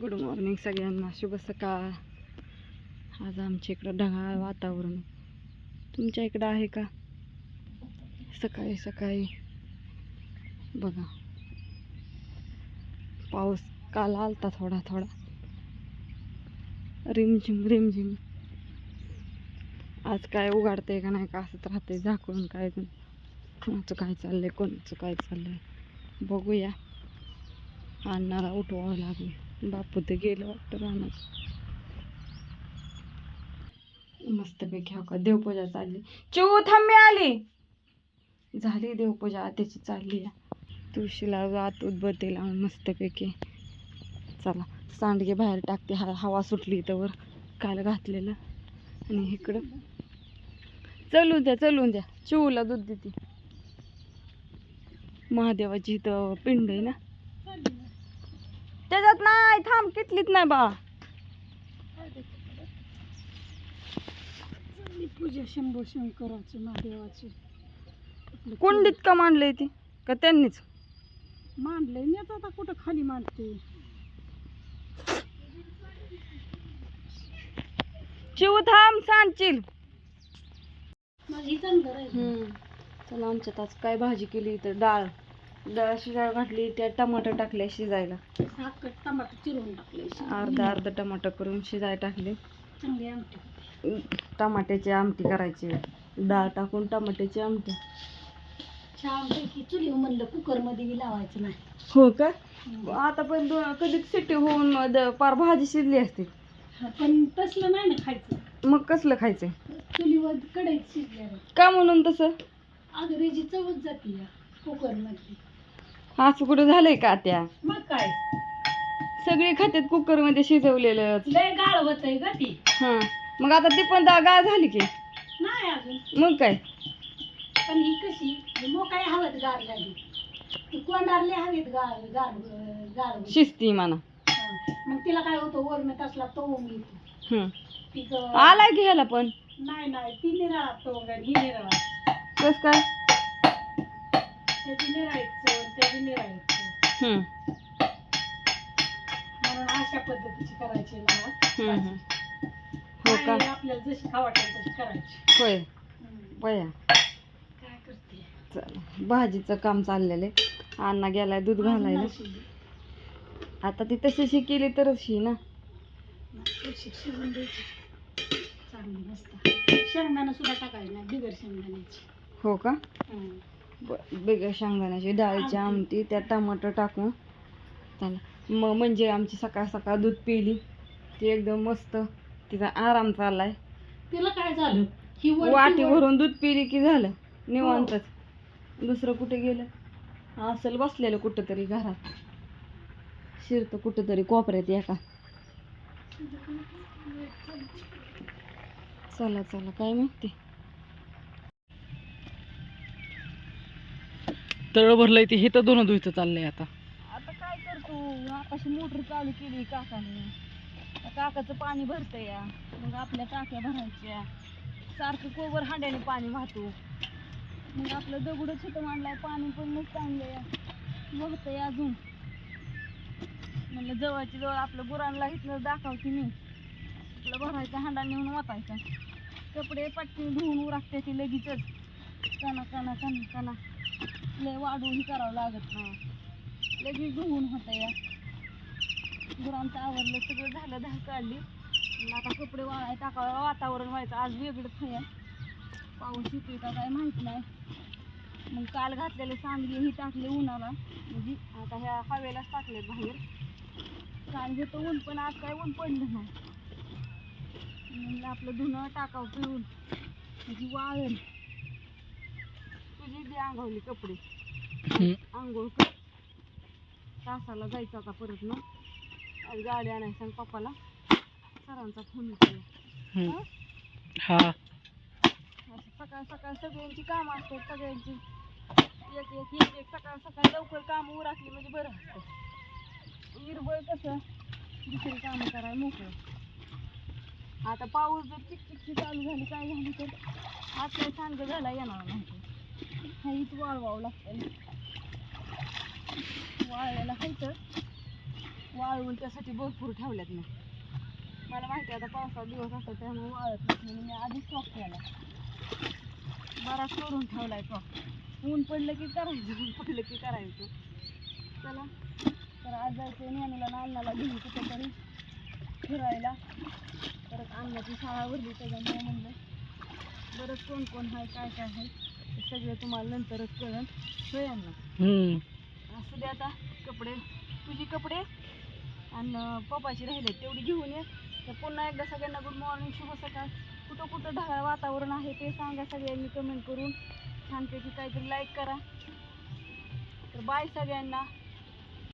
Good morning सगळ्यांना. शुभ सकाळ. आज आमच्या इकडं ढगाळ वातावरण. तुमच्या इकडं आहे का? सकाळी सकाळी. बघा. पाऊस काल आलता थोडा थोडा. रिमझिम रिमझिम. आज काय उघडतंय का नाही का असंच राहते झाकून काय कोणाचं काय चाललंय कोणाचं काय चाललंय. बघूया. अण्णाला उठवावं लागेल. बापू ते गेलं वाटतं राहणार मस्तपैकी हो का देवपूजा चालली. चिऊ थांबे आली. झाली देवपूजा त्याची चालली तुळशीला जात उदबत्ती लावून मस्तपैकी. चला सांडगे बाहेर टाकते हा हवा सुटली तर काल घातलेलं. आणि इकडं. चलून द्या चलून द्या. चिऊला दूध देते. महादेवाची इथं पिंड आहे ना? त्याच्यात नाही थांब कितलीत नाही बाळा पूजा शंभू शंकराची महादेवाची. कुंडीत का मांडलंय ती? का त्यांनीच? मांडले मी आता कुठं खाली मांडते? चिव थांब सांडशील माझी. चला आमच्यात आज काय भाजी केली तर डाळ. डाळ शिजायला घातली त्या टमाटर टाकले शिजायला. साखर टमाटर चिरून टाकले अर्धा अर्धा टमाटर करून शिजायला टाकले. चांगली आमटी टमाट्याची आमटी करायची. डाळ टाकून टमाट्याची आमटी. छान पैकी चुली म्हणलं कुकरमध्ये बी लावायचं नाही. हो का? आता पण दो- कधी सिट्टी होऊन द- पार भाजी शिजली असते. हा, पण तसलं नाही ना खायचं. मग कसलं खायचंय चुलीवर कढईत शिजल्यावर. का म्हणून तसं? अगं त्याची चवच जाते या कुकरमध्ये असं कुठं झालंय का त्या? मग काय? सगळी खात्यात कुकरमध्ये शिजवलेलं लय गाळ होत आहे ग ती. हा. मग आता ती पण दा- गाळ झाली की. नाही अजून. मग काय? पण ही कशी मोकाय हवेत गार झाली. ती कोंडारले हवेत गार गार गार होती. शिजती म्हणा. हा. मग तिला काय होतं वरण तसला येतो. हम्म. ती ग- आलाय की ह्याला पण? नाही नाही ती निराळा तवंग ही निराळा. कस काय? त्याची निराळीचं त्याची निराळीचं हम्म. म्हणून अशा पद्धतीची करायची मला. हम्म, हम्म. हो का? आणि आपल्याला जशी खावा वाटेल तशी करायची. होय. हम्म. बया. काय करते? चला. भाजीचं काम चाललेलं आहे. अण्णा गेलाय दूध घालायला. आता ती तशी केली तरच ही ना. शिजली. शिजून द्यायची. चांगली मस्त. शेंगदाणा सुद्धा टाकायचं नाही बिगर शेंगदाण्याची. हो का? हम्म. बेगर शेंगदाण्याची डाळीची आमटी. त्यात टमाटर टाकून चला मग म्हणजे आमची सकाळ सकाळ दूध पिली. ती एकदम मस्त तिचा आराम चाललाय. तिला काय झालं? ही वरती वाटी वर- भरून दूध पिली की झालं. निवांतच. दुसरं कुठे गेलं? असेल बसलेलं कुठं तरी घरात. शिरतं कुठं तरी कोपऱ्यात एका. चला चला काय माहिती तळ भरलंय ते हे तर दोन धुईचं चाललंय आता. आता काय करतो आताशी मोटर चालू केली काकाने. काकाचं पाणी भरतं या. मग आपल्या टाक्या भरायच्या. सारखं कोवर हांड्याने पाणी वाहतो. मग आपलं दगड होतं मांडलाय पाणी पण मग चांगलं या. वाहतंय अजून. म्हणलं जवळची जवळ आपलं गुरांना इथलं दाखवते मी आपलं भरायचं हांडा नेऊन वाटायचा कपडे पटकन धुवून उरागते ते लगेचच. कना काना कना काना लय वाढून करावं लागत नाही. लगेच धुवून होतं या गुरांचं आवरलं सगळं झालं धाक काढली. आता कपडे वाळाय टाकावं वातावरण व्हायचं. आज वेगळंच आहे. पाऊस येतोय का काय माहीत नाही. मग काल घातलेले सांगली ही टाकले उन्हाला. म्हणजे आता ह्या हवेलाच टाकले बाहेर. काल घेतो ऊन पण आज काय ऊन पडलं नाही. म्हणलं आपलं धुणं टाकावं पिळून. म्हणजे वाळेल. तुझी बी अंगावली कपडे. आंघोळ कर. तासाला जायचं आता परत ना. आज गाडी आणायची सांग पप्पाला. सरांचा फोन केला. हा? सकाळ सकाळ सगळ्यांची कामं असतात सगळ्यांची. एक एक एक एक. सकाळ सकाळ लवकर कामं उराखली म्हणजे बरं असतं. निर्बळ कसं? दुसरी कामं करायला मोकळं. आता पाऊस जर चिकचिकची चालू झाली काय झाली तर? आज काय सांग झाला येणार नाही. हाईत वाळवावं लागतं वाळायला खायचं वाळवून त्यासाठी भरपूर ठेवल्यात मी मला माहिती आहे आता पावसाचा दिवस असतो त्यामुळे वाळत नाही. मी आधीच स्टॉक केला. बराच करून ठेवलाय स्टॉक ऊन पडलं की करायचं ऊन पडलं की करायचं. चला. तर आज जायचं ज्ञानूला आणि अण्णाला घेऊन कुठेतरी फिरायला. परत अन्नाची शाळा भरली त्याच्यामुळे म्हणलं बरंच कोण कोण आहे काय काय आहे. सगळं तुम्हाला नंतरच अण्णा हम्म. असू दे आता कपडे. तुझी कपडे आणि पप्पाची राहिले तेवढी घेऊन ये. तर पुन्हा एकदा सगळ्यांना गुड मॉर्निंग शुभ सकाळ. कुठं कुठं ढगाळ वातावरण आहे ते सांगा सगळ्यांनी कमेंट करून. छानपैकी काहीतरी लाईक करा. तर बाय सगळ्यांना.